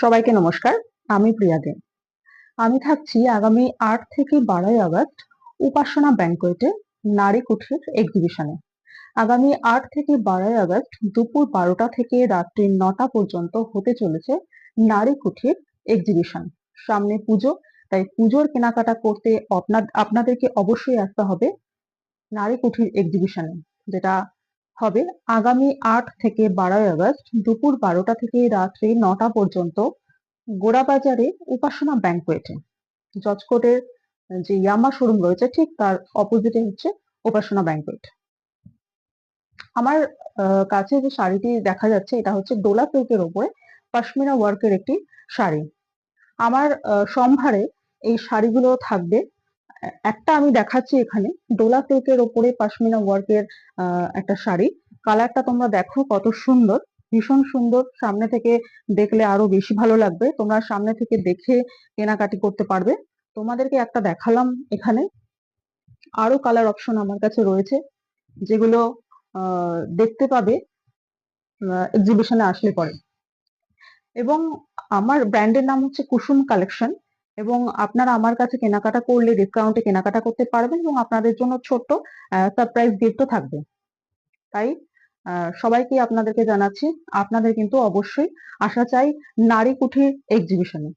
সবাইকে নমস্কার, আমি প্রিয়া দে। আমি থাকছি আগামী আট থেকে বারোই আগস্ট উপাসনা ব্যাংকোয়েটে নারী কুঠির এক্সিবিশনে আগামী আট থেকে বারোই আগস্ট দুপুর বারোটা থেকে রাত্রি নটা পর্যন্ত হতে চলেছে নারী কুঠির এক্সিবিশন সামনে পুজো, তাই পুজোর কেনাকাটা করতে আপনাদেরকে অবশ্যই আসতে হবে নারী কুঠির এক্সিবিশনে যেটা হবে আগামী আট থেকে বারোই আগস্ট দুপুর বারোটা থেকে রাত্রি নটা পর্যন্ত গোড়াবাজারে উপাসনা ব্যাংকোয়েটে জজকোটের যে ইয়ামা শোরুম রয়েছে, ঠিক তার অপোজিটে হচ্ছে উপাসনা ব্যাংকোয়েট আমার কাছে যে শাড়িটি দেখা যাচ্ছে, এটা হচ্ছে ডোলা সিল্কের ওপরে পশমিনা ওয়ার্কের একটি শাড়ি। আমার সম্ভারে এই শাড়িগুলো থাকবে একটা আমি দেখাচ্ছি এখানে। ডোলা সিল্কের ওপরে পশমিনা ওয়ার্কের একটা শাড়ি। কালারটা তোমরা দেখো কত সুন্দর। ভীষণ সুন্দর। সামনে থেকে দেখলে আরও বেশি ভালো লাগবে। তোমরা সামনে থেকে দেখে কেনাকাটি করতে পারবে। তোমাদেরকে একটা দেখালাম এখানে। আরও কালার অপশন আমার কাছে রয়েছে, যেগুলো দেখতে পাবে এক্সিবিশনে আসলে পরে। এবং আমার ব্র্যান্ডের নাম হচ্ছে কুসুম কালেকশন। এবং আপনারা আমার কাছে কেনাকাটা করলে ডিসকাউন্টে কেনাকাটা করতে পারবেন এবং আপনাদের জন্য ছোট্ট সারপ্রাইজ গিফটও থাকবে। তাই সবাইকে আপনাদেরকে জানাচ্ছি, আপনাদের কিন্তু অবশ্যই আসা চাই নারী কুঠির এক্সিবিশনে